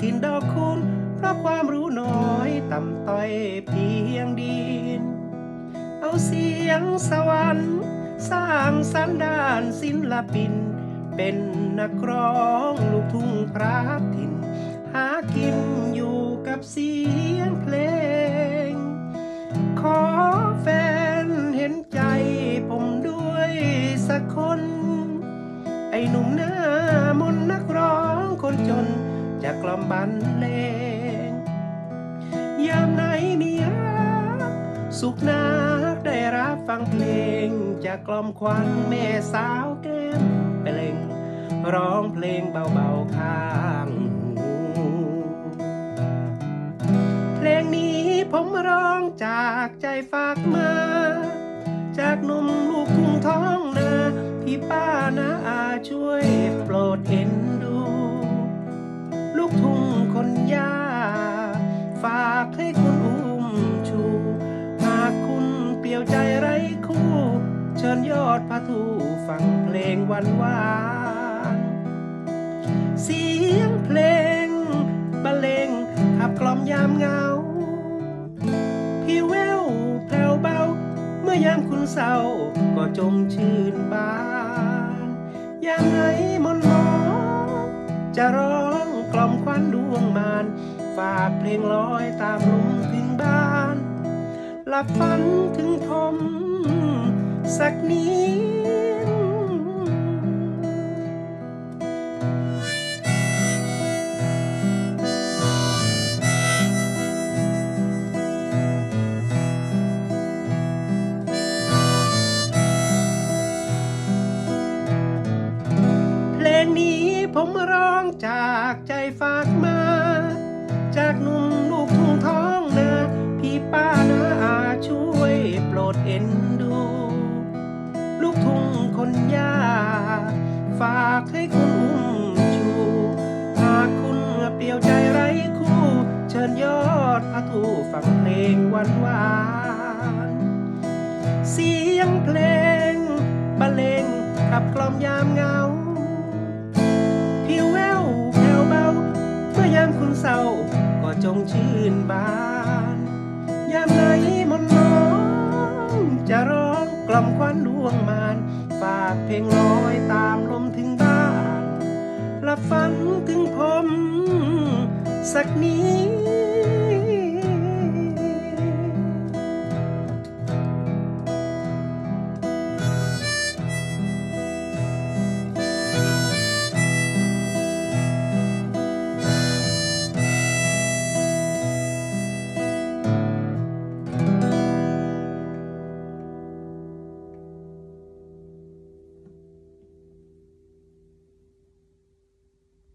ถิ่นดอกคุณเพราะความรู้น้อยต่ำต้อยเพียงดิน เอาเสียงสวรรค์ สร้างสรรค์ด้านศิลปิน เป็นนักร้องลูกทุ่งพระถิ่น หากินอยู่กับเสียงเพลง ขอแฟนเห็นใจผมด้วยสักคน ไอ้หนุ่มหน้า จะกล่อมบันเลงยามไหนมีรักสุขนักได้รับฟังเพลงจากล่อมควันแม่สาวแก้มเปล่งร้องเพลงเบาๆข้างหูเพลงนี้ผมร้องจากใจฝากมา จากนุ่มลูกทุ่งท้องนาพี่ป้านาอาช่วยโปรดเห็นดู ยวใจไร้คู่ เชิญยอดพระทูฟังเพลงหวานหวานเสียงเพลงบรรเลงขับกล่อมยามเงา พี่แววแผ่วเบา เมื่อยามคุณเศร้าก็จงชื่นบานยามไหนมนมองจะร้องกล่อมควันดวงมาน ฝากเพลงลอยตามล ลับฝันถึงผมสักนิดเพลงนี้ผมร้องจากใจฝา เอ็นดู ลูกทุ่งคนยาฝากให้คุณอุ้มชู หากคุณเปลี่ยวใจไร้คู่ เชิญยอดพระทูฟังเพลงหวานหวานเสียงเพลงบรรเลงขับกล่อมยามเงา กล่อมควันดวงมาน ฝากเพลงลอยตามลมถึงบ้านหลับฝันถึงผม สักนิด